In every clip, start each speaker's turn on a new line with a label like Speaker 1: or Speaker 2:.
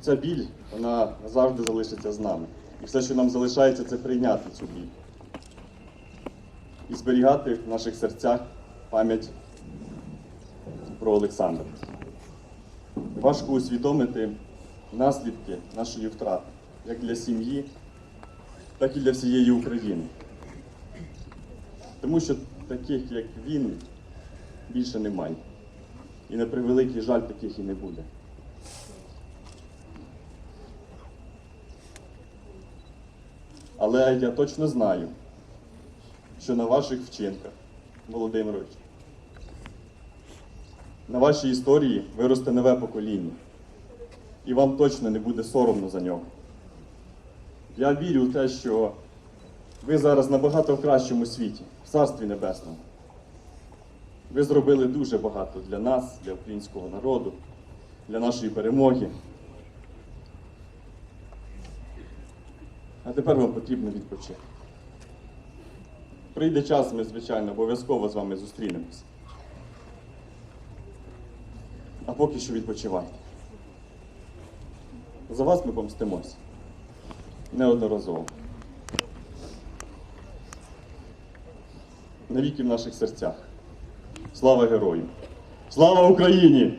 Speaker 1: Ця біль, вона завжди залишиться з нами. І все, що нам залишається, це прийняти цю біль. І зберігати в наших серцях пам'ять про Олександра. Важко усвідомити наслідки нашої втрати, як для сім'ї, так і для всієї України. Тому що таких, як він, більше немає. І на превеликий жаль таких і не буде. Але я точно знаю, що на ваших вчинках, Володимирович, на вашій історії виросте нове покоління. І вам точно не буде соромно за нього. Я вірю в те, що ви зараз набагато в кращому світі, в царстві небесному. Ви зробили дуже багато для нас, для українського народу, для нашої перемоги. А тепер вам потрібно відпочити. Прийде час, ми, звичайно, обов'язково з вами зустрінемось. А поки що відпочивайте. За вас ми помстимось. Неодноразово. Навіки в наших серцях. Слава герою! Слава Україні!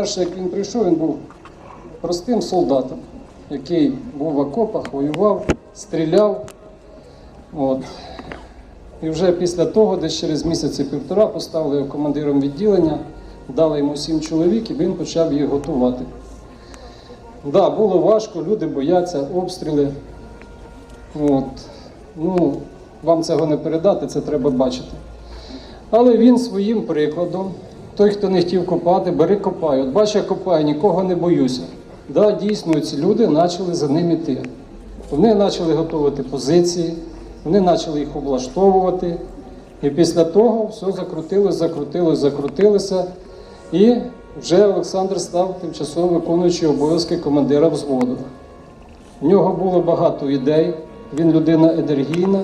Speaker 2: Перше, як він прийшов, він був простим солдатом, який був в окопах, воював, стріляв. От. І вже після того, десь через місяці півтора, поставили його командиром відділення, дали йому сім чоловік, і він почав їх готувати. Так, да, було важко, люди бояться, обстріли. От. Ну, вам цього не передати, це треба бачити. Але він своїм прикладом, той, хто не хотів копати, бери копай. От бачу, я копаю, нікого не боюся. Да, дійсно, ці люди почали за ним іти. Вони почали готувати позиції, вони почали їх облаштовувати. І після того все закрутилось, закрутилось, закрутилося. І вже Олександр став тимчасово виконуючий обов'язки командира взводу. В нього було багато ідей, він людина енергійна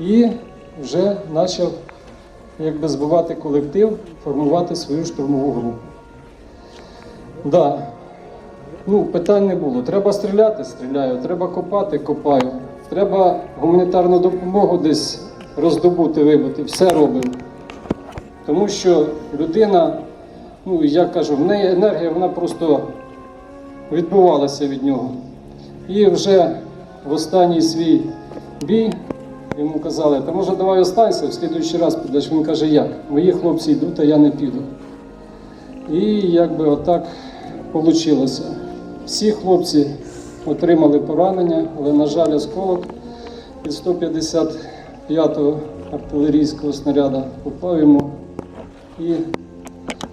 Speaker 2: і вже почав якби збивати колектив, формувати свою штурмову групу. Да. Ну, питань не було. Треба стріляти, стріляю, треба копати, копаю. Треба гуманітарну допомогу десь роздобути, вибити, все робимо. Тому що людина, ну я кажу, в неї енергія, вона просто відбувалася від нього. І вже в останній свій бій йому казали, та може давай останься, в слідуючий раз підеш. Він каже, як? Мої хлопці йдуть, а я не піду. І якби отак вийшло. Всі хлопці отримали поранення, але, на жаль, осколок від 155-го артилерійського снаряда попав йому і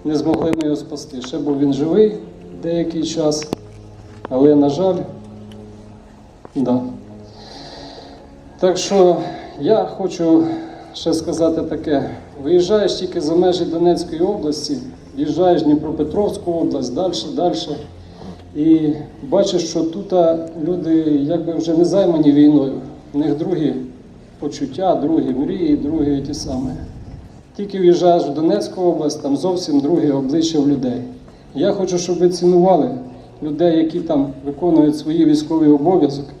Speaker 2: не змогли ми його спасти. Ще був він живий деякий час, але, на жаль, да. Так що я хочу ще сказати таке: виїжджаєш тільки за межі Донецької області, в'їжджаєш в Дніпропетровську область, далі, далі. І бачиш, що тут люди якби вже не займані війною. У них другі почуття, другі мрії, другі ті самі. Тільки в'їжджаєш в Донецьку область, там зовсім друге обличчя в людей. Я хочу, щоб ви цінували людей, які там виконують свої військові обов'язки,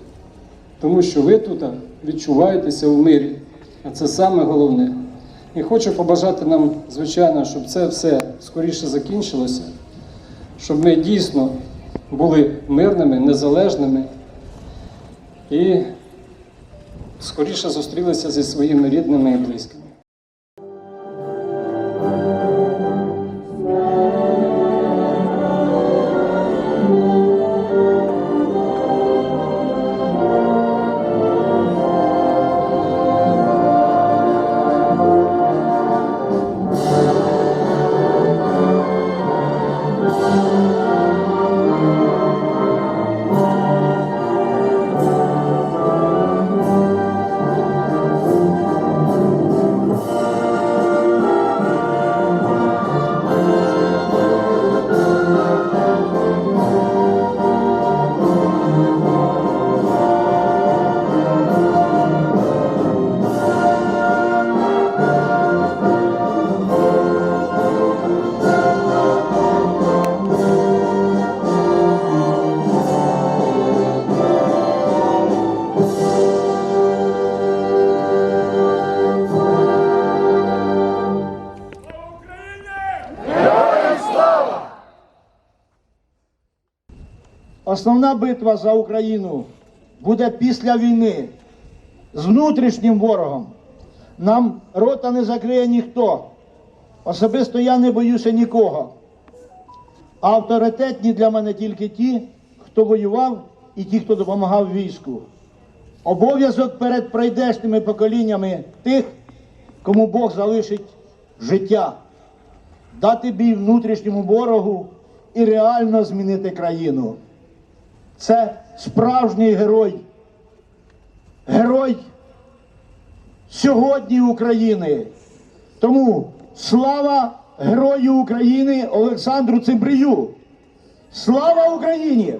Speaker 2: тому що ви тут відчуваєтеся в мирі, а це саме головне. І хочу побажати нам, звичайно, щоб це все скоріше закінчилося, щоб ми дійсно були мирними, незалежними і скоріше зустрілися зі своїми рідними і близькими. Слава!
Speaker 3: Основна битва за Україну буде після війни з внутрішнім ворогом. Нам рота не закриє ніхто. Особисто я не боюся нікого. Авторитетні для мене тільки ті, хто воював і ті, хто допомагав війську. Обов'язок перед пройдешніми поколіннями тих, кому Бог залишить життя дати бій внутрішньому ворогу і реально змінити країну. Це справжній герой. Герой сьогодні України. Тому слава Герою України Олександру Цимбрію! Слава Україні!